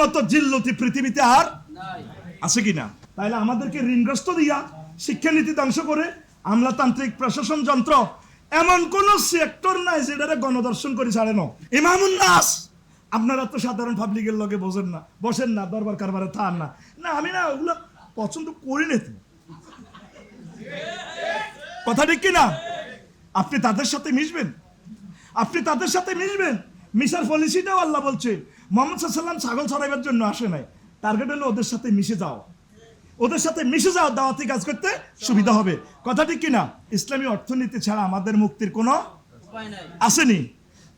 মতো জিল্লতি পৃথিবীতে আর আছে কিনা তাইলে আমাদেরকে ঋণগ্রস্ত দিয়া শিক্ষানীতি ধ্বংস করে আমলাতান্ত্রিক প্রশাসন যন্ত্র এমন কোন সেক্টর নাই যেটারে গণদর্শন করে ছাড়ে না। ইমামুন নাস! আপনারা তো সাধারণ পাবলিকের লগে বোঝেন না বসেন না দরবার কারবারে থান না। না আমি না ওগুলো পছন্দ করি না তো। কথা ঠিক কিনা? আপনি তাদের সাথে মিশবেন? আপনি তাদের সাথে মিশবেন? মিশার পলিসিটাও আল্লাহ বলছে মোহাম্মদ সাল্লাম ছাগল ছড়াইবার জন্য আসে নাই। টার্গেট হলো ওদের সাথে মিশে যাও। ওদের সাথে মিশে যাও দাওয়াতি কাজ করতে সুবিধা হবে। কথা ঠিক কিনা? ইসলামী অর্থনীতি ছাড়া আমাদের মুক্তির কোনো আসেনি।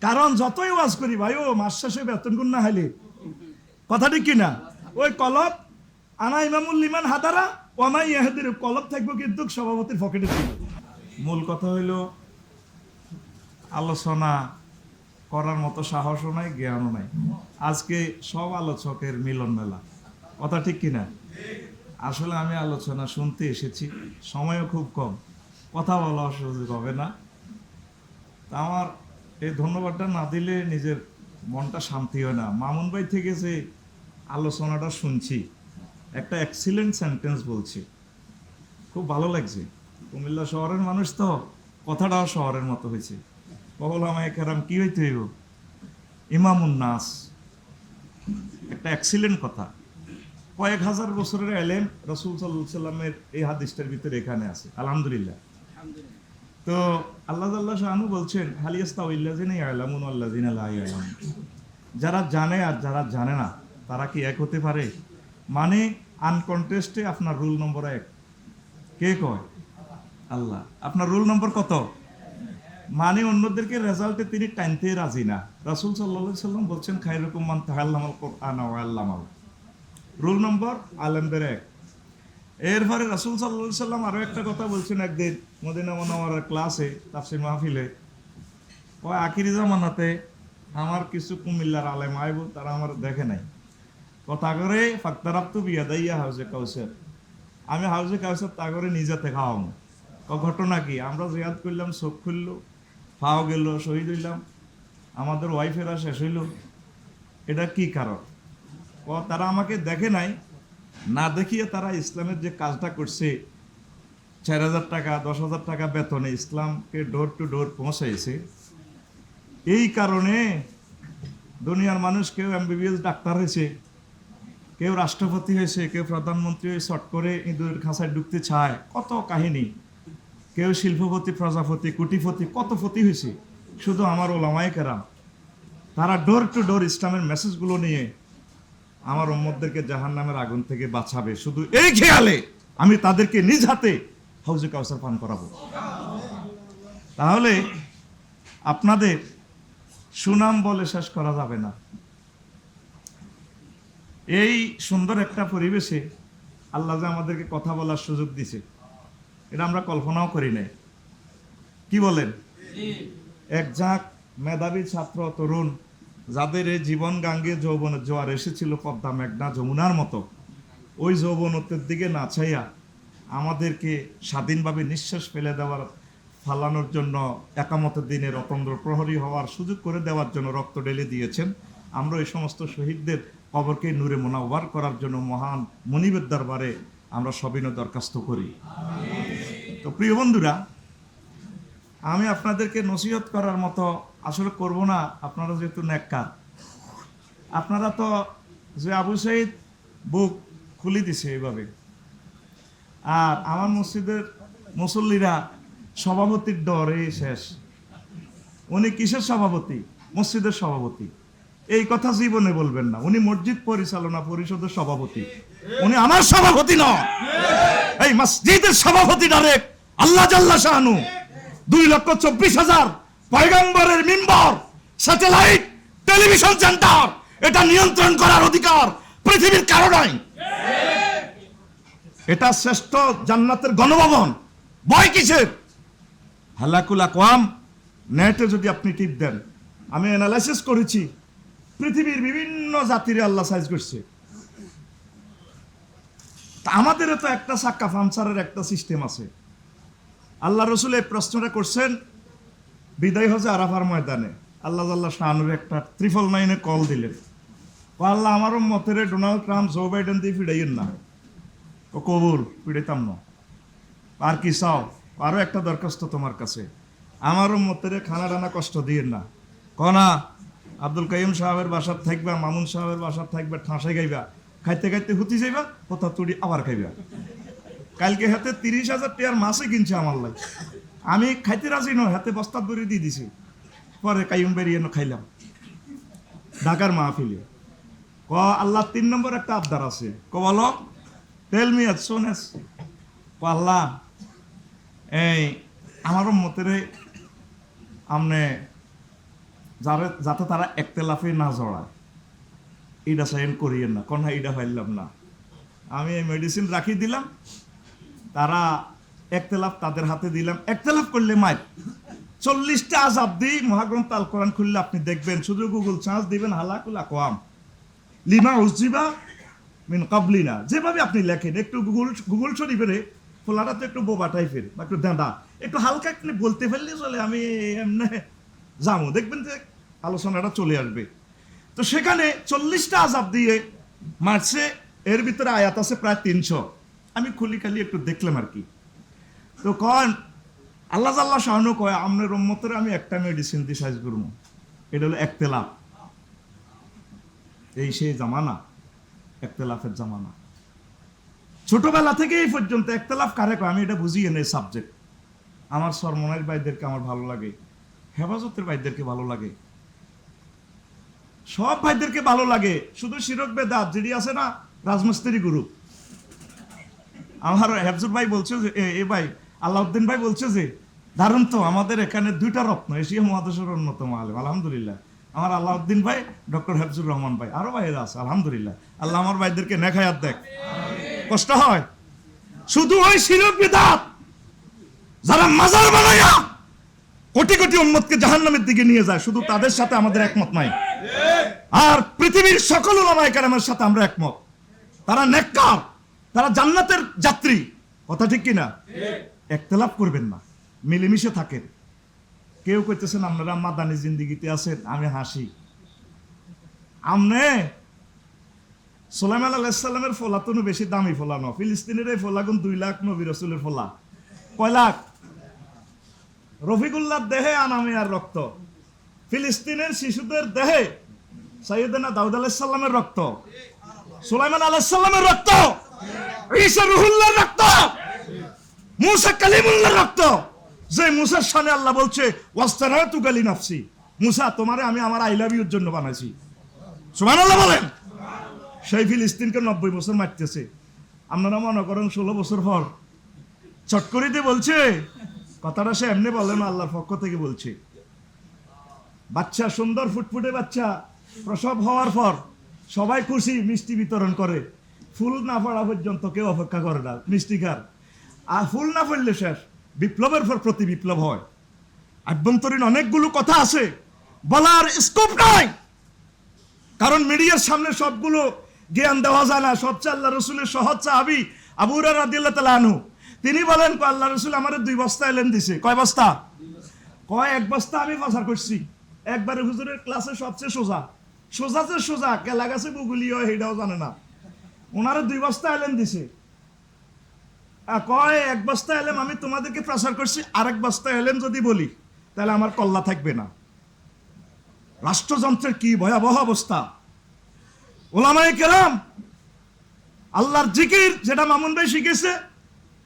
কারণ যতই ওয়াজ করি ভাই ও মাস শেষে বেতন গুণ না হাইলে। কথা ঠিক কিনা? ওই কলব আনা ইমামুল লিমান হাদারা ওমাই ইয়াহাদের। কলব থাকব কিন্তু সভাপতির পকেটে থাকবে মূল কথা হইল আলোচনা করার মতো সাহসও নাই, জ্ঞানও নাই। আজকে সব আলোচকের মিলন মেলা। কথা ঠিক কিনা? আসলে আমি আলোচনা শুনতে এসেছি, সময়ও খুব কম। কথা বলা সুযোগ হবে না। তা আমার এই ধন্যবাদটা না দিলে নিজের মনটা শান্তি হয় না। মামুন ভাই থেকে যে আলোচনাটা শুনছি, একটা এক্সিলেন্ট সেন্টেন্স বলছি। খুব ভালো লাগছে। কুমিল্লা শহরের মানুষ তো কথাটাও শহরের মতো হয়েছে। কহল আমায় কেরাম কি হইতে হইব? ইমামুন নাস। একটা এক্সিলেন্ট কথা। কয়েক হাজার বছরের এলেন রসুল সাল্লাহ সাল্লামের এই হাদিসটার ভিতরে এখানে আছে। আলহামদুলিল্লাহ। তো আল্লাহ আল্লাহ শাহানু বলছেন হালিয়াস্তা ইল্লাজিনা ইয়ালামুন আল্লাজিনা লা ইয়ালামুন? যারা জানে আর যারা জানে না তারা কি এক হতে পারে? মানে আনকন্টেস্টে আপনার রুল নম্বর এক। কে কয়? আল্লাহ। আপনার রুল নম্বর কত? মানে অন্যদেরকে রেজাল্টে তিনি টানতে রাজি না। রাসুল সাল্লাহ সাল্লাম বলছেন খাইরকম মান তাহাল্লামাল কোরআন ওয়া আল্লামাল রুল নম্বর, আলেমদের এক। এরপরে রাসুল সাল্লাহ সাল্লাম আরও একটা কথা বলছেন একদিন মদিনা মনোয়ার ক্লাসে, তাফসির মাহফিলে। ও আখিরি জামানাতে আমার কিছু কুমিল্লার আলেম আইব তারা আমার দেখে নাই। কথা করে ফাক্তারাপ্তু বিয়া দাইয়া হাউজে কাউসার। আমি হাউজে কাউসার তা করে নিজেতে খাওয়াবো। ঘটনা কি? আমরা জিয়াদ করলাম, চোখ খুললো ফাও গেল, শহীদ হইলাম। আমাদের ওয়াইফেরা শেষ হইল। এটা কি কারণ? ও তারা আমাকে দেখে নাই। না দেখিয়ে তারা ইসলামের যে কাজটা করছে, চার হাজার টাকা, দশ হাজার টাকা বেতনে ইসলামকে ডোর টু ডোর পৌঁছাইছে। এই কারণে দুনিয়ার মানুষ কেউ এমবিবিএস ডাক্তার হয়েছে, কেউ রাষ্ট্রপতি হয়েছে, কেউ প্রধানমন্ত্রী হয়ে শট করে ইঁদুরের খাঁচায় ঢুকতে চায়। কত কাহিনী। কেউ শিল্পপতি, প্রজাপতি, কুটিপতি, কত পতি হয়েছে? শুধু আমার ওলামাই কেরাম। তারা ডোর টু ডোর ইসলামের মেসেজগুলো নিয়ে আমার উম্মতদেরকে জাহান নামের আগুন থেকে বাঁচাবে। শুধু এই খেয়ালে আমি তাদেরকে নিজ হাতে হাউজে কাউসার পান করাবো। তাহলে আপনাদের সুনাম বলে শেষ করা যাবে না। এই সুন্দর একটা পরিবেশে আল্লাহ আমাদেরকে কথা বলার সুযোগ দিছে এটা আমরা কল্পনাও করি নাই। কি বলেন? এক ঝাঁক মেধাবী ছাত্র তরুণ যাদের এই জীবন গাঙ্গে যৌবনের জোয়ার এসেছিল পদ্মা মেঘনা যমুনার মতো ওই যৌবনত্বের দিকে না চাইয়া আমাদেরকে স্বাধীনভাবে নিঃশ্বাস ফেলে দেওয়ার ফালানোর জন্য একামতের দিনে রতন্দ্র প্রহরী হওয়ার সুযোগ করে দেওয়ার জন্য রক্ত ঢেলে দিয়েছেন। আমরা এই সমস্ত শহীদদের কবরকে নূরে মোনাওয়ার করার জন্য মহান মনিবের দরবারে আমরা সবিনয় দরখাস্ত করি। তো প্রিয় বন্ধুরা, আমি আপনাদেরকে নসিহত করার মতো আসলে করব না, আপনারা যেহেতু নেককার। আপনারা তো যে আবু সাইদ বুক খুলি দিছে এইভাবে। আর আমার মসজিদের মুসল্লিরা সভাপতির ডরে শেষ। উনি কিসের সভাপতি? মসজিদের সভাপতি। এই কথা জীবনে বলবেন না। উনি মসজিদ পরিচালনা পরিষদের সভাপতি। উনি আমার সভাপতি নয় এই মসজিদের সভাপতি ডাইরেক্ট আল্লাহ জাল্লা শাহানু। দুই লক্ষ চব্বিশ হাজার পয়গম্বরের মিম্বর, স্যাটেলাইট, টেলিভিশন সেন্টার। এটা নিয়ন্ত্রণ করার অধিকার পৃথিবীর কারও নাই। এটা শ্রেষ্ঠ জান্নাতের গণভবন। ভয় কিসের? হালাকুল আকওয়াম, নেটে যদি আপনি টিপ দেন। আমি অ্যানালাইসিস করেছি। পৃথিবীর বিভিন্ন জাতির আল্লাহ সাইজ করছে। তা আমাদেরও তো একটা সাক্কা ফানসারের একটা সিস্টেম আছে। আল্লাহ রসুল এই প্রশ্নটা করছেন, বিদায় হজে আরাফার ময়দানে। আল্লাহ আল্লাহ শাহানুর একটা ত্রিফল নাইনে কল দিলেন। ও আল্লাহ আমারও মতের ডোনাল্ড ট্রাম্প, জো বাইডেন দিয়ে ফিরাইয়েন না। ও কবুল, ফিরাইতাম না। আর কি চাও? আরও একটা দরখাস্ত তোমার কাছে। আমারও মতেরে খানা টানা কষ্ট দিয়েন না। কনা আব্দুল কাইম সাহেবের বাসার থাকবা, মামুন সাহেবের বাসার থাকবা ঠাঁসে গাইবা। খাইতে খাইতে হুতি যাইবা, কোথা তুড়ি আবার খাইবা। কালকে হাতে তিরিশ হাজার টিয়ার মাসে কিনছে আমার লাই আমি খাইতে রাজি নয়, হাতে বস্তা দড়ি দিয়ে দিছি। পরে কাইম বেরিয়ে খাইলাম। ঢাকার মাহফিলে। ক, আল্লাহ তিন নম্বর একটা আবদার আছে। ক, বলো। টেল মি এস সোনেস ক, আল্লাহ, এই আমারও মতেরে আমনে যারে যাতে তারা একতেলাফে না জড়ায়। এইটা সাইন করিয়েন না। কোন এইটা পাইলাম না। আমি এই মেডিসিন রাখি দিলাম। তারা একতেলাফ তাদের হাতে দিলাম। একতেলাফ করলে মায়ের। চল্লিশটা আজাব দিই। মহাগ্রন্থ আল কোরআন খুললে আপনি দেখবেন। শুধু গুগল চার্জ দিবেন, হালাকুলা কোয়াম লিমা উজিবা মিন কাবলিনা যেভাবে আপনি লেখেন, একটু গুগল গুগল শরীফের ফোলাটা তো একটু বোবা টাইপের বা একটু দাঁড়া। একটু হালকা একটু বলতে ফেললে চলে, আমি এমনি যাব। দেখবেন যে আলোচনাটা চলে আসবে। তো সেখানে চল্লিশটা আজাব দিয়ে মারছে। এর ভিতরে আয়াত আছে প্রায় তিনশো। আমি খুলি খালি একটু দেখলাম আর কি। তো কন, আল্লাহ আল্লাহ শাহানু কয় আপনার রম্মতের আমি একটা মেডিসিন দিয়ে সাইজ করব। এটা হলো একতেলাপ এই সেই জামানা, একতেলাফের জামানা। ছোটবেলা থেকে এই পর্যন্ত একতেলাফ কারে কয়? আমি এটা বুঝিয়ে নেই সাবজেক্ট আমার সরমনের ভাইদেরকে আমার ভালো লাগে। হেফাজতের ভাইদেরকে ভালো লাগে। সব ভাইদেরকে ভালো লাগে। শুধু শিরক বেদাত যেটি আছে না, রাজমিস্ত্রি গ্রুপ আমার হেফজুর ভাই বলছে যে, এ- ভাই, আলাউদ্দিন ভাই বলছে যে, দারুণ তো, আমাদের এখানে দুইটা রত্ন, এশিয়া মহাদেশের অন্যতম আলেম, আলহামদুলিল্লাহ। আমার আলাউদ্দিন ভাই, ডক্টর হেফজুর রহমান ভাই, আরও ভাইয়েরা আছে, আলহামদুলিল্লাহ। আল্লাহ আমার ভাইদেরকে নেখায়াত দেখ কষ্ট হয়? শুধু ওই শিরক বেদাত। যারা মাজার বানায়া কোটি কোটি উম্মতকে জাহান্নামের দিকে নিয়ে যায়, শুধু তাদের সাথে আমাদের একমত নাই। আর পৃথিবীর সকল ওলামায়ে কেরামের সাথে আমরা একমত। তারা নেককার, তারা জান্নাতের যাত্রী। কথা ঠিক কিনা? একতলাপ করবেন না, মিলেমিশে থাকেন। কেউ কইতেছেন আপনারা মাদানি জিন্দিগিতে আছেন, আমি হাসি। আমনে সোলাইমান আলাইসাল্লামের ফলা তো বেশি দামি ফলা ন, ফিলিস্তিনের এই ফলা গুণ দুই লাখ নবী রসুলের ফলা। কয় লাখ? রফিকুল্লাহ দেহে আনামে আর রক্ত। ফিলিস্তিনের শিশুদের দেহে সৈয়দনা দাউদ আলাইসাল্লামের রক্ত, সুলাইমান আলাইসাল্লামের রক্ত, ঈসা রুহুল্লাহর রক্ত, মুসা কালিমুল্লাহর রক্ত। যে মুসার সামনে আল্লাহ বলছে, ওয়াস্তারাতু গালি নাফসি। মুসা, তোমারে আমি আমার আই লাভ ইউর জন্য বানাইছি। সুবহানাল্লাহ বলেন। সেই ফিলিস্তিনকে নব্বই বছর মারতেছে। আপনারা মনে করেন ষোলো বছর পর। চট করে দিয়ে বলছে, কথাটা সে এমনি বলে না, আল্লাহর পক্ষ থেকে বলছে। বাচ্চা, সুন্দর ফুটফুটে বাচ্চা। প্রসব হওয়ার পর সবাই খুশি মিষ্টি বিতরণ করে। ফুল না পড়া পর্যন্ত কেউ অপেক্ষা করে না, মিষ্টি খার আর ফুল না পড়লে শেষ, বিপ্লবের পর প্রতি বিপ্লব হয়। আভ্যন্তরীণ অনেকগুলো কথা আছে, বলার স্কোপ নাই। কারণ মিডিয়ার সামনে সবগুলো জ্ঞান দেওয়া যায় না। সবচেয়ে আল্লাহ রসুলের সহজ সাহাবি আবুরা রাদিল্লাহ তালা আনু তিনি বলেন, "কয় আল্লাহ রসুল আমার দুই বস্তা এলেন দিছে। কয় বস্তা? কয়, এক বস্তা আমি পাচার করছি। একবারে হুজুরের ক্লাসে সবচেয়ে সোজা। সোজা যে সোজা, কেলা গাছে গুগুলিও সেটাও জানে না। ওনারা দুই বস্তা এলেন দিছে। কয়, এক বস্তা এলেম, আমি তোমাদেরকে প্রচার করছি, আরেক বস্তা এলেম যদি বলি, তাহলে আমার কল্লা থাকবে না। রাষ্ট্রযন্ত্রের কি ভয়াবহ অবস্থা। ওলামায়ে কেরাম, আল্লাহর জিকির যেটা মামুন ভাই শিখেছে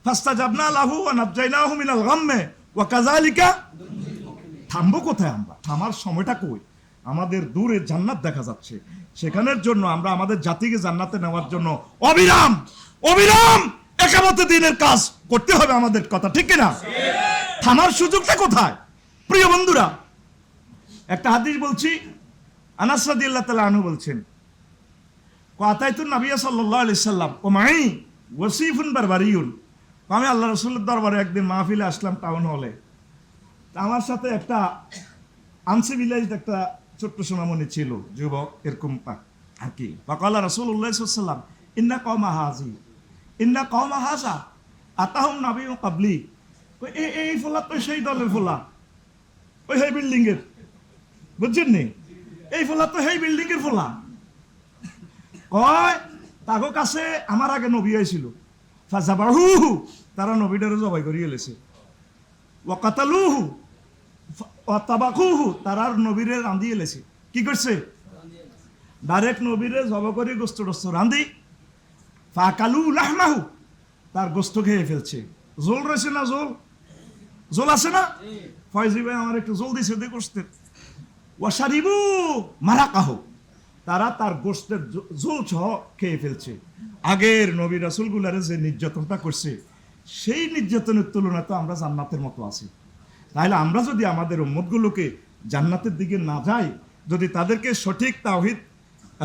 ফাস্তা জাবনা লাহু ওয়া নাবজাইনাহু মিনাল গাম্মে ওয়া কাযালিকা থামবো কোথায় আমরা? থামার সময়টা কই? আমাদের দূরে জান্নাত দেখা যাচ্ছে। সেখানের জন্য আমরা আমাদের জাতিকে জান্নাতে নেওয়ার জন্য অবিরাম অবিরাম একামতে দিনের কাজ করতে হবে আমাদের কথা, ঠিক কিনা? থামার সুযোগটা কোথায়? প্রিয় বন্ধুরা, একটা হাদিস বলছি, আনাস রাদিয়াল্লাহু তাআলা আনহু বলছেন কাতাইতুন নবিয়া সাল্লাল্লাহু আলাইহি সাল্লাম, ও মাই, ওয়াসিফুন বারবারিউন। আমি আল্লাহ রাসূলের দরবারে একদিন মাহফিলে আসলাম টাউন হলে। আমার সাথে একটা আনসিভিলাইজড একটা ছোট্ট সোনামণি ছিল যুবক এরকম আর কি। বাকাল্লা রাসূলুল্লাহ সাল্লাম ইন্না কওমা হাজি ইন্না কওমা হাজা আতাহুম নাবিয়্যু কাবলি কই, এই এই ফোলা তো সেই দলের ফোলা ওই সেই বিল্ডিং এর বুঝছেন নি? এই ফোলা তো সেই বিল্ডিং এর ফোলা। কয় তাগো কাছে আমার আগে নবী আইছিল। ফাজাবাহু তারা নবীটারে জবাই করিয়ে এলেছে ওয়াকাতালুহু ওয়াতাবাকুহু তারার নবীরে রান্ধি এলেছে। কি করছে ডাইরেক্ট নবীরে জব করে গোস্ত টোস্ত রান্ধি ফাকালু লাহমাহু তার গোস্ত খেয়ে ফেলছে। জোল রয়েছে না জোল? জোল আছে না? ফয়জি ভাই আমার একটু জল দিছে দে গোস্তের ওয়াসারিবু মারা কাহ তারা তার গোস্তের জ- ঝোল সহ খেয়ে ফেলছে। আগের নবী রাসুলগুলারে যে নির্যাতনটা করছে সেই নির্যাতনের তুলনায় তো আমরা জান্নাতের মতো আছি। তাহলে আমরা যদি আমাদের উম্মতগুলোকে জান্নাতের দিকে না যাই, যদি তাদেরকে সঠিক তাওহিদ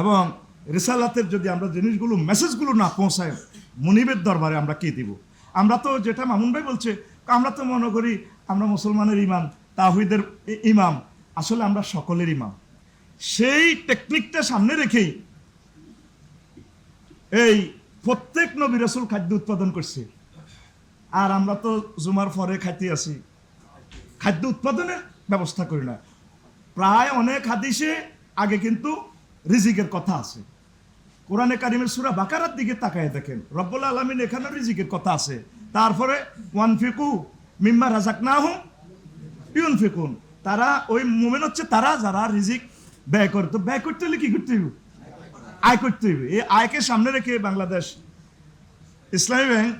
এবং রিসালাতের যদি আমরা জিনিসগুলো, মেসেজগুলো না পৌঁছাই মনিবের দরবারে আমরা কি দিব? আমরা তো যেটা মামুন ভাই বলছে, আমরা তো মনে করি আমরা মুসলমানের ইমাম তাহিদের ইমাম, আসলে আমরা সকলের ইমাম। সেই টেকনিকটা সামনে রেখেই এই প্রত্যেক নবী রসুল খাদ্য উৎপাদন করছে। আর আমরা তো জুমার পরে খাইতে আছি খাদ্য উৎপাদনের ব্যবস্থা করি না। প্রায় অনেক হাদিসে আগে কিন্তু রিজিকের কথা আছে। কোরআনে কারিমের সুরা বাকারার দিকে তাকায় দেখেন, রব্বুল আলমিন এখানে রিজিকের কথা আছে। তারপরে ওয়ান ফিকু মিম্মা রাজাক না হুম ইউন ফিকুন তারা, ওই মোমেন হচ্ছে তারা যারা রিজিক ব্যয় করে। তো ব্যয় করতে হলে কি করতে হইব? আয় করতে হইবে। এই আয়কে সামনে রেখে বাংলাদেশ ইসলামী ব্যাংক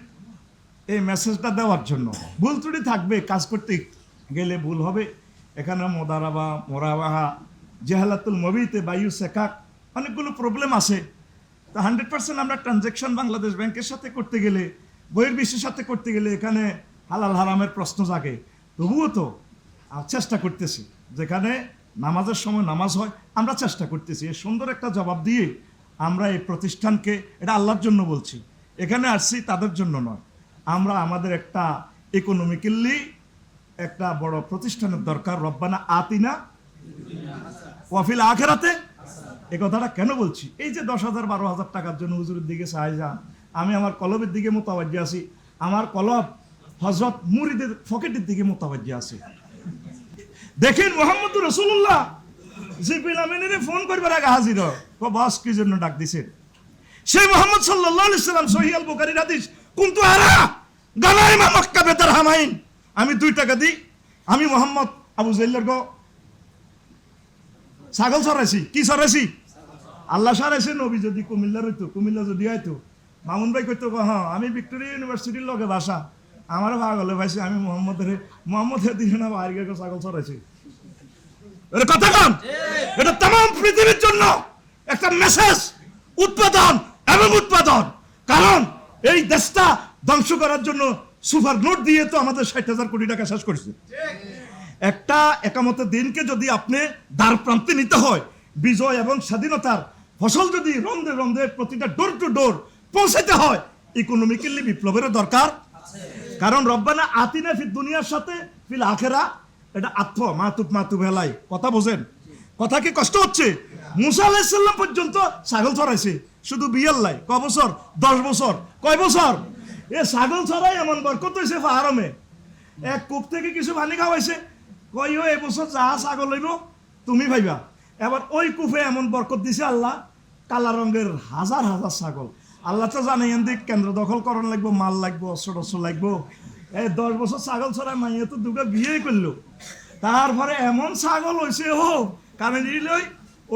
এই মেসেজটা দেওয়ার জন্য। ভুল ত্রুটি থাকবে, কাজ করতে গেলে ভুল হবে। এখানে মোদারাবা মোরাবাহা, জেহালাতুল মবিতে বায়ু সেকাক, অনেকগুলো প্রবলেম আছে। তো হান্ড্রেড পার্সেন্ট আমরা ট্রানজ্যাকশন বাংলাদেশ ব্যাংকের সাথে করতে গেলে, বইয়ের বিশ্বের সাথে করতে গেলে এখানে হালাল হারামের প্রশ্ন জাগে। তবুও তো চেষ্টা করতেছি। যেখানে নামাজের সময় নামাজ হয়, আমরা চেষ্টা করতেছি। এর সুন্দর একটা জবাব দিয়ে আমরা এই প্রতিষ্ঠানকে, এটা আল্লাহর জন্য বলছি। এখানে আসছি তাদের জন্য নয়। আমরা আমাদের একটা ইকোনমিক্যালি একটা বড় প্রতিষ্ঠানের দরকার, রব্বানা আতিনা। ওয়াফিল আখেরাতে। এই কথাটা কেন বলছি? এই যে দশ হাজার বারো হাজার টাকার জন্য হুজুরের দিকে সাহায্য যান, আমি আমার কলবের দিকে মোতাবাজ্য আছি, আমার কলব হজরত মুরিদের ফকেটের দিকে মোতাবাজ্য আছে। দেখেন মোহাম্মদ রসুল্লাহ জিবিল আমিনের ফোন করবার আগে হাজির। ও বস কি জন্য ডাক দিছেন সেই মোহাম্মদ সাল্লাম সহিহ আল বুখারীর হাদিস, কুনতু আরা গানাইমা মক্কা বেতার হামাইন। আমি দুই টাকা দিই। আমি মোহাম্মদ আবু জাইল্লার গো ছাগল সরাইছি কি সরাইছি আল্লাহ সরাইছে নবী যদি কুমিল্লার হইতো কুমিল্লা যদি হয়তো মামুন ভাই কইতো হ্যাঁ আমি ভিক্টোরিয়া ইউনিভার্সিটির লগে বাসা। আমারও ভাগলে ভাইছি, আমি মোহাম্মদের মোহাম্মদের দিকে না বাইরে ছাগল সরাইছি কথা কন? এটা তাম পৃথিবীর জন্য একটা মেসেজ উৎপাদন এবং উৎপাদন। কারণ এই দেশটা ধ্বংস করার জন্য সুপার নোট দিয়ে তো আমাদের ষাট হাজার কোটি টাকা শেষ করেছে। একটা একামতের দিনকে যদি আপনি দ্বার প্রান্তে নিতে হয়, বিজয় এবং স্বাধীনতার ফসল যদি রন্ধে রন্ধে প্রতিটা ডোর টু ডোর পৌঁছাতে হয় ইকোনমিক্যালি বিপ্লবের দরকার। কারণ রব্বানা আতিনা ফির দুনিয়ার সাথে, ফিল আখেরা, এটা আত্ম মাতুপ মাতুপ হেলাই। কথা বোঝেন? কথা কি কষ্ট হচ্ছে? মুসা আলাইসাল্লাম পর্যন্ত ছাগল চড়াইছে। শুধু বিয়াল লাই ক বছর দশ বছর? কয় বছর? এ ছাগল চড়াই এমন বরকত হয়েছে ফাহারমে এক কূপ থেকে কিছু পানি খাওয়াইছে। কই ও এবছর যা ছাগল লইব, তুমি ভাইবা। এবার ওই কূপে এমন বরকত দিছে আল্লাহ। কালা রঙের হাজার হাজার ছাগল। আল্লাহ তো জানে এনদিক কেন্দ্র দখল করণ লাগবো, মাল লাগবো অস্ত্র টস্ত্র লাগবো। এই দশ বছর ছাগল ছড়ায় মাইয়া তো দুটো বিয়ে করল তারপরে এমন ছাগল হয়েছে হো কারণ লই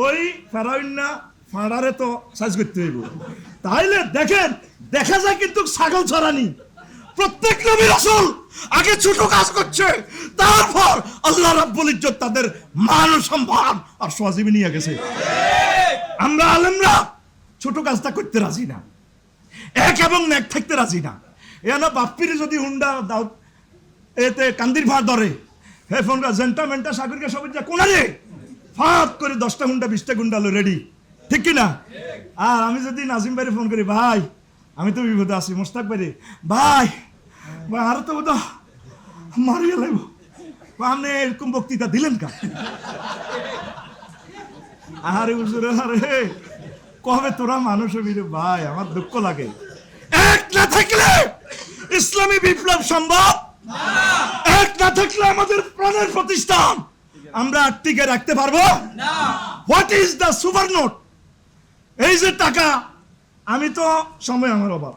ওই ফেরাইনা ফাঁড়ারে তো সাইজ করতে হইব তাইলে দেখেন, দেখা যায় কিন্তু ছাগল ছড়ানি। প্রত্যেক নবী রাসূল আগে ছোট কাজ করছে, তারপর আল্লাহ রাব্বুল ইজ্জত তাদের মান সম্মান আর সজীবী নিয়ে গেছে। আমরা আলেমরা ছোট কাজটা করতে রাজি না। এক এবং এক থাকতে রাজি না। এনা বাপ্পির যদি হুন্ডা দাও, এতে কান্দির ভাড় ধরে। হে ফোন জেন্টা মেন্টা সাগরকে সব যা কোনারে। ফাঁক করে দশটা ঘণ্টা বিশটা গুন্ডা রেডি ঠিক কি না আর আমি যদি নাজিম ভাইরে ফোন করি ভাই আমি তো বিপদে আছি মোস্তাক ভাইরে। ভাই ভাই আর তো বোধ মারিয়ে লাগবো। আপনি এরকম বক্তৃতা দিলেন কা আরে হুজুরে আরে কবে তোরা মানুষ হবি রে ভাই? আমার দুঃখ লাগে। এক না থাকলে ইসলামী বিপ্লব সম্ভব? এক না থাকলে আমাদের প্রাণের প্রতিষ্ঠান আমরা টিকে রাখতে পারব? What is the super note এই যে টাকা, আমি তো, সময় আমার অভাব।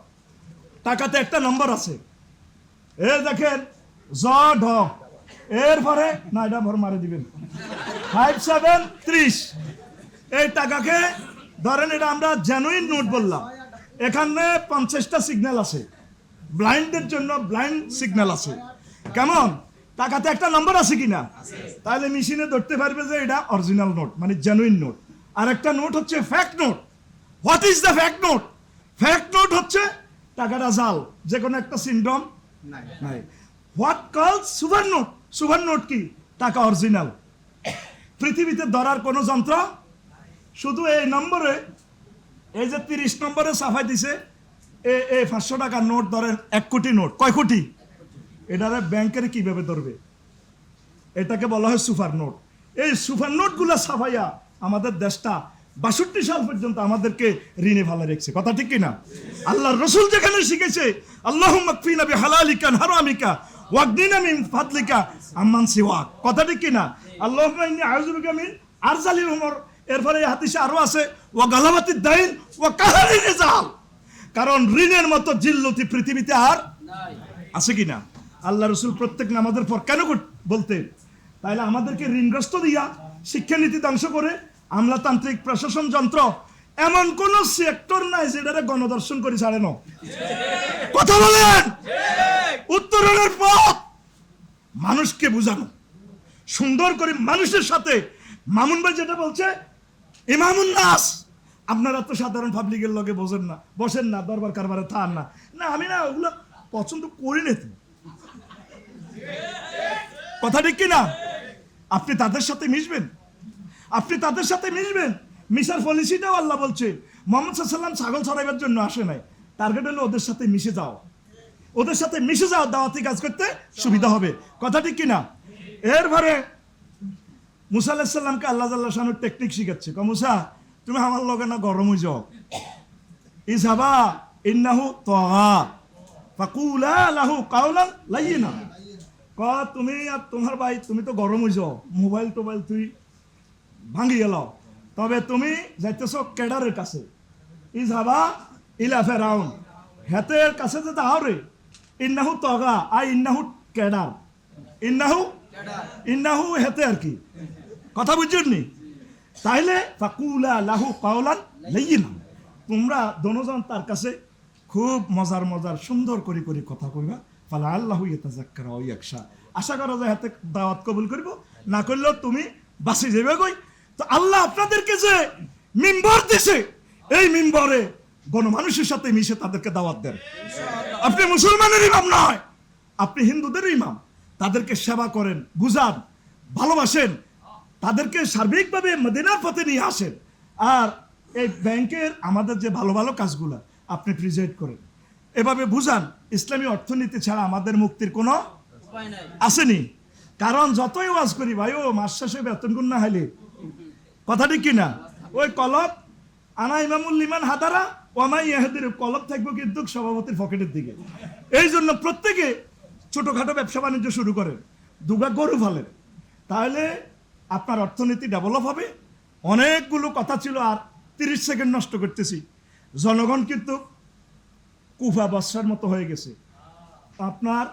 টাকাতে একটা নম্বর আছে। এ দেখেন, জ, ঢ। এরপরে না এটা ভর মারে দিবেন। ফাইভ সেভেন ত্রিশ। এই টাকাকে, ধরেন এটা আমরা জেনুইন নোট বললাম। এখানে পঞ্চাশটা সিগন্যাল আছে। ব্লাইন্ডের জন্য ব্লাইন্ড সিগন্যাল আছে। কেমন? টাকাতে একটা নম্বর আছে কিনা? তাহলে মেশিনে ধরতে পারবে যে এটা অরিজিনাল নোট মানে জেনুইন নোট আর একটা নোট হচ্ছে fact note what is the fact note fact note হচ্ছে টাকাটা জাল যে কোনো একটা সিন্ড্রোম নাই। What call super note super note কি? টাকা অরিজিনাল পৃথিবীতে ধরার কোনো যন্ত্র? শুধু এই নম্বরে এই যে তিরিশ নম্বরে সাফাই দিছে এ এ পাঁচশো টাকার নোট ধরেন এক কোটি নোট কয় কোটি? এটারে ব্যাংকের কীভাবে ধরবে? এটাকে বলা হয় সুপার নোট এই সুপার নোটগুলো সাফাইয়া আমাদের দেশটা বাষট্টি সাল পর্যন্ত আমাদেরকে ঋণে ভালো রেখেছে। কথা ঠিক কিনা? আল্লাহর রসুল যেখানে শিখেছে আল্লাহ মাকফিনা বি হালালিকা হারামিকা ওয়াগদিনা মিন ফাদলিকা আম্মান সিওয়াক। কথা ঠিক কিনা? আল্লাহ ইন্নী মিন আরজালিল উমর। এরপরে এই হাদিসে আরও আছে ওয়া গালাবাতি দাইন ওয়া কাহারি রিজাল। কারণ ঋণের মতো জিল্লতি পৃথিবীতে আর আছে কি না আল্লাহ রসুল প্রত্যেক নামাজের পর কেন বলতেন? তাইলে আমাদেরকে ঋণগ্রস্ত দিয়া শিক্ষানীতি ধ্বংস করে আমলাতান্ত্রিক প্রশাসন যন্ত্র, এমন কোন সেক্টর নাই যেটারে গণদর্শন করে ছাড়ে না। কথা বলেন! উত্তরণের পথ মানুষকে বুঝানো। সুন্দর করে মানুষের সাথে, মামুন ভাই যেটা বলছে, ইমামুন নাস, আপনারা তো সাধারণ পাবলিকের লগে বসেন না বসেন না, দরবার কারবারে থান না। না, আমি না ওগুলো পছন্দ করি না তো। কথা ঠিক কিনা? আপনি তাদের সাথে মিশবেন? আপনি তাদের সাথে মিশবেন? মিশার পলিসিটাও আল্লাহ বলছে, মোহাম্মদ সাল্লাম ছাগল ছড়াইবার জন্য আসে নাই। টার্গেট হলো ওদের সাথে মিশে যাও। ওদের সাথে মিশে যাও, দাওয়াতি কাজ করতে সুবিধা হবে। কথা ঠিক কিনা? এরপরে মুসা আলাহিসাল্লামকে আল্লাহ আল্লাহ টেকনিক শিখাচ্ছে। ক মুসা, তুমি আমার লগে না গরম হয়ে যাও। ইসাবা ইন্নাহু তগা ফাকুলা লাহু কাউলান লাইয়িনা। ক তুমি আর তোমার ভাই, তুমি তো গরম হয়ে যাও। মোবাইল টোবাইল তুই ভাঙি গেল। তবে তুমি যাইতেছ কেডারের কাছে। ই ইসাবা ইলা ফেরাউন হেতের কাছে যে তাহাও রে ইন্নাহু তগা আই ইন্নাহু কেডার। ইন্নাহু ইন্নাহু হেতে আর কি। কথা বুঝছেন নি? তাইলে ফাকুলা লাহু কাওলান লাইয়িনা তোমরা দনোজন তার কাছে খুব মজার মজার সুন্দর করে করে কথা কইবা। ফালা আল্লাহু ইয়াতাযাক্কারা ওয়া ইয়াকশা আশা করা যায় হাতে দাওয়াত কবুল করব। না করলেও তুমি বাসি যাবে কই? তো আল্লাহ আপনাদেরকে যে মিম্বর দিছে এই মিম্বরে গণমানুষের সাথে মিশে তাদেরকে দাওয়াত দেন। আপনি মুসলমানের ইমাম নয় আপনি হিন্দুদের ইমাম। তাদেরকে সেবা করেন বুঝান ভালোবাসেন। তাদেরকে সার্বিকভাবে মদিনার পথে নিয়ে আসেন। আর এই ব্যাংকের আমাদের যে ভালো ভালো কাজগুলো আপনি প্রিজাইড করেন। এভাবে বুঝান ইসলামী অর্থনীতি ছাড়া আমাদের মুক্তির কোনো আসেনি। কারণ যতই ওয়াজ করি ভাই ও মাস শেষে বেতন গুণ না হাইলে কথা ঠিক কিনা ওই কলব, আনা ইমামুল লিমান হাদারা ওমাই ইহাদের কলব থাকব কিন্তু সভাপতির পকেটের দিকে। এই জন্য প্রত্যেকে ছোটোখাটো ব্যবসা বাণিজ্য শুরু করেন, দুগা গরু ফালেন তাহলে আপনার অর্থনীতি ডেভেলপ হবে। অনেকগুলো কথা ছিল আর তিরিশ সেকেন্ড নষ্ট করতেছি। জনগণ কিন্তু কুফা বর্ষার মতো হয়ে গেছে। আপনার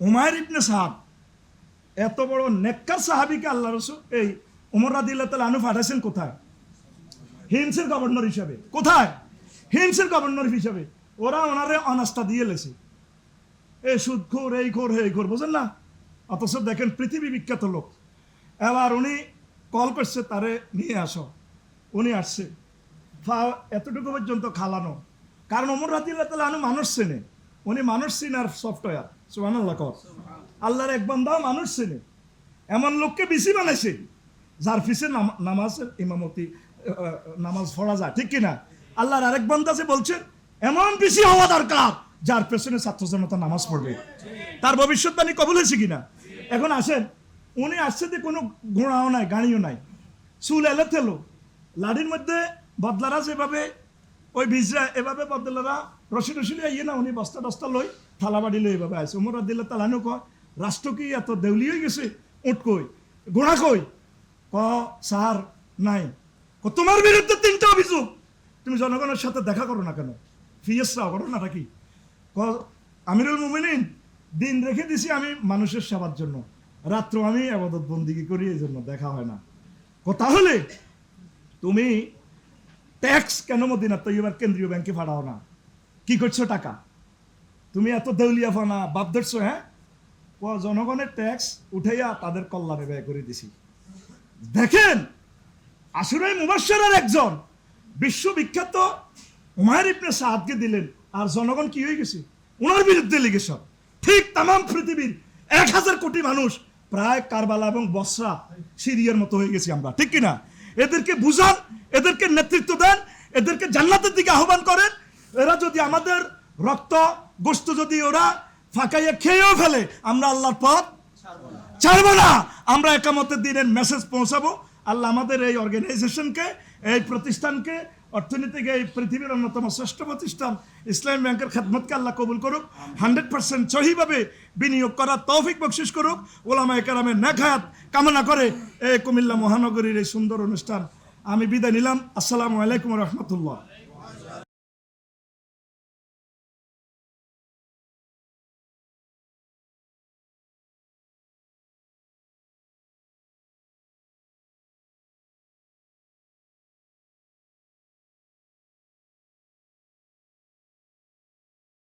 উমায়ের ইবনে সাহাব, এত বড় নেককার সাহাবিকে আল্লাহ রসুল এই উমর রাদিল্লাহ তালা আনু পাঠাইছেন কোথায়? হিমসের গভর্নর হিসাবে। কোথায়? হিমসের গভর্নর হিসাবে। ওরা ওনারে অনাস্থা দিয়ে লেছে। এ সুদ খোর, এই খোর এই খোর, বুঝেন না? অথচ দেখেন পৃথিবী বিখ্যাত লোক। এবার উনি কল করছে, তারে নিয়ে আসো। উনি আসছে। এতটুকু পর্যন্ত খালানো। কারণ অমর রাদিল্লাহ তালা আনু মানুষ চেনে। উনি মানুষ চিনার সফটওয়্যার। সুবান আল্লাহ কর। আল্লাহর এক বান্দাও মানুষ চেনে। এমন লোককে বেশি বানাইছে। যার পিছে নাম- নামাজের ইমামতি নামাজ পড়া যায় ঠিক কিনা? আল্লাহর আরেক বান্দা যে বলছেন এমন বেশি হওয়া দরকার যার পেছনে ছাত্র জনতা নামাজ পড়বে। তার ভবিষ্যৎবাণী কবুল হয়েছে কিনা? এখন আসেন, উনি আসছে যে কোনো ঘোড়াও নাই, গাড়িও নাই। চুল এলে থেলো লাঠির মধ্যে বদলারা যেভাবে, ওই বীজরা এভাবে বদলারা রসি রসি ইয়ে না, উনি বস্তা টস্তা লই, থালা বাড়ি লই এভাবে আছে উমর দিলে তালানো কয়, রাষ্ট্র কি এত দেউলি হয়ে গেছে? উঠ কই? ঘোড়া কই? ক স্যার নাই। তোমার বিরুদ্ধে তিনটা অভিযোগ। তুমি জনগণের সাথে দেখা করো না কেন? ফিয়েসরাও ঘটনাটা কি ক- আমিরুল মুমিনিন, দিন রেখে দিছি আমি মানুষের সেবার জন্য। রাত্র আমি আবাদত বন্দিগি করি, এই জন্য দেখা হয় না। ক, তাহলে তুমি ট্যাক্স কেন মদিনা তৈবার কেন্দ্রীয় ব্যাংকে ফাড়াও না? কি করছ টাকা? তুমি এত দেউলিয়া ফানা, বাপ ধরছো হ্যাঁ? জনগণের ট্যাক্স উঠাইয়া তাদের কল্যাণে ব্যয় করে দিছি। দেখেন আসুরাই মুবাসের একজন বিশ্ববিখ্যাত উমায়ের ইবনে সাদকে দিলেন, আর জনগণ কি হয়ে গেছে? ওনার বিরুদ্ধে লিগেশন। ঠিক তাম পৃথিবীর এক হাজার কোটি মানুষ প্রায় কারবালা এবং বসরা সিরিয়ার মতো হয়ে গেছি আমরা, ঠিক কিনা? এদেরকে বুঝান, এদেরকে নেতৃত্ব দেন, এদেরকে জান্নাতের দিকে আহ্বান করেন। এরা যদি আমাদের রক্ত গোস্ত যদি ওরা ফাঁকাইয়া খেয়েও ফেলে, আমরা আল্লাহর পথ ছাড়বো না। আমরা একামতের দিনের মেসেজ পৌঁছাবো। আল্লাহ আমাদের এই অর্গানাইজেশনকে এই প্রতিষ্ঠানকে, অর্থনীতিকে, এই পৃথিবীর অন্যতম শ্রেষ্ঠ প্রতিষ্ঠান, ইসলাম ব্যাংকের খেদমতকে আল্লাহ কবুল করুক, হান্ড্রেড পার্সেন্ট সহিভাবে বিনিয়োগ করার তৌফিক বকশিস করুক। ওলামা একরামের নেখায়াত কামনা করে এই কুমিল্লা মহানগরীর এই সুন্দর অনুষ্ঠান আমি বিদায় নিলাম। আসসালামু আলাইকুম রহমতুল্লাহ।